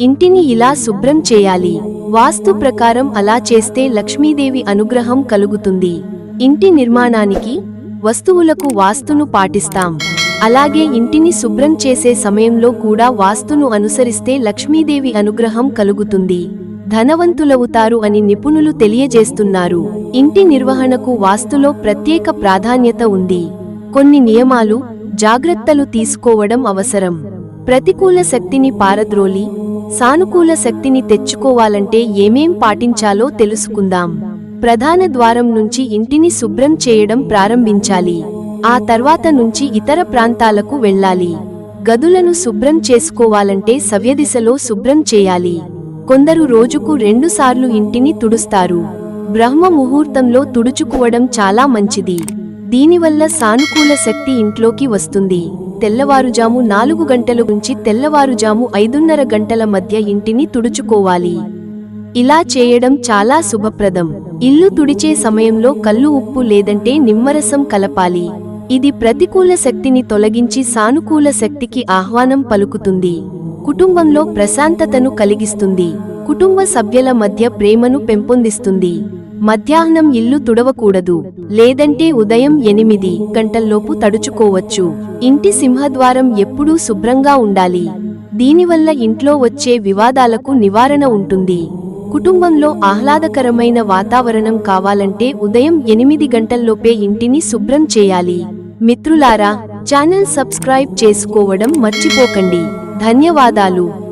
ఇంటిని ఇలా శుభ్రం చేయాలి. వాస్తు ప్రకారం అలా చేస్తే లక్ష్మీదేవి అనుగ్రహం కలుగుతుంది. ఇంటి నిర్మాణానికి వస్తువులకు వాస్తును పాటిస్తాం. అలాగే ఇంటిని శుభ్రం చేసే సమయంలో కూడా వాస్తును అనుసరిస్తే లక్ష్మీదేవి అనుగ్రహం కలుగుతుంది. ధనవంతులవుతారు అని నిపుణులు తెలియజేస్తున్నారు. ఇంటి నిర్వహణకు వాస్తులో ప్రత్యేక ప్రాధాన్యత ఉంది. కొన్ని నియమాలు జాగ్రత్తలు తీసుకోవడం అవసరం. ప్రతికూల శక్తిని పారద్రోలి సానుకూల శక్తిని తెచ్చుకోవాలంటే ఏమేం పాటించాలో తెలుసుకుందాం. ప్రధాన ద్వారం నుంచి ఇంటిని శుభ్రం చేయడం ప్రారంభించాలి. ఆ తర్వాత నుంచి ఇతర ప్రాంతాలకు వెళ్ళాలి. గదులను శుభ్రం చేసుకోవాలంటే సవ్యదిశలో శుభ్రం చేయాలి. కొందరు రోజుకు రెండుసార్లు ఇంటిని తుడుస్తారు. బ్రహ్మ ముహూర్తంలో తుడుచుకోవడం చాలా మంచిది. దీనివల్ల సానుకూల శక్తి ఇంట్లోకి వస్తుంది. తెల్లవారుజాము నాలుగు గంటల నుంచి తెల్లవారుజాము ఐదున్నర గంటల మధ్య ఇంటిని తుడుచుకోవాలి. ఇలా చేయడం చాలా శుభప్రదం. ఇల్లు తుడిచే సమయంలో కళ్ళు ఉప్పు లేదంటే నిమ్మరసం కలపాలి. ఇది ప్రతికూల శక్తిని తొలగించి సానుకూల శక్తికి ఆహ్వానం పలుకుతుంది. కుటుంబంలో ప్రశాంతతను కలిగిస్తుంది. కుటుంబ సభ్యుల మధ్య ప్రేమను పెంపొందిస్తుంది. మధ్యాహ్నం ఇల్లు తుడవకూడదు. లేదంటే ఉదయం ఎనిమిది గంటల్లోపు తడుచుకోవచ్చు. ఇంటి సింహద్వారం ఎప్పుడూ శుభ్రంగా ఉండాలి. దీనివల్ల ఇంట్లో వచ్చే వివాదాలకు నివారణ ఉంటుంది. కుటుంబంలో ఆహ్లాదకరమైన వాతావరణం కావాలంటే ఉదయం ఎనిమిది గంటల్లోపే ఇంటిని శుభ్రం చేయాలి. మిత్రులారా ఛానల్ సబ్స్క్రైబ్ చేసుకోవడం మర్చిపోకండి. ధన్యవాదాలు.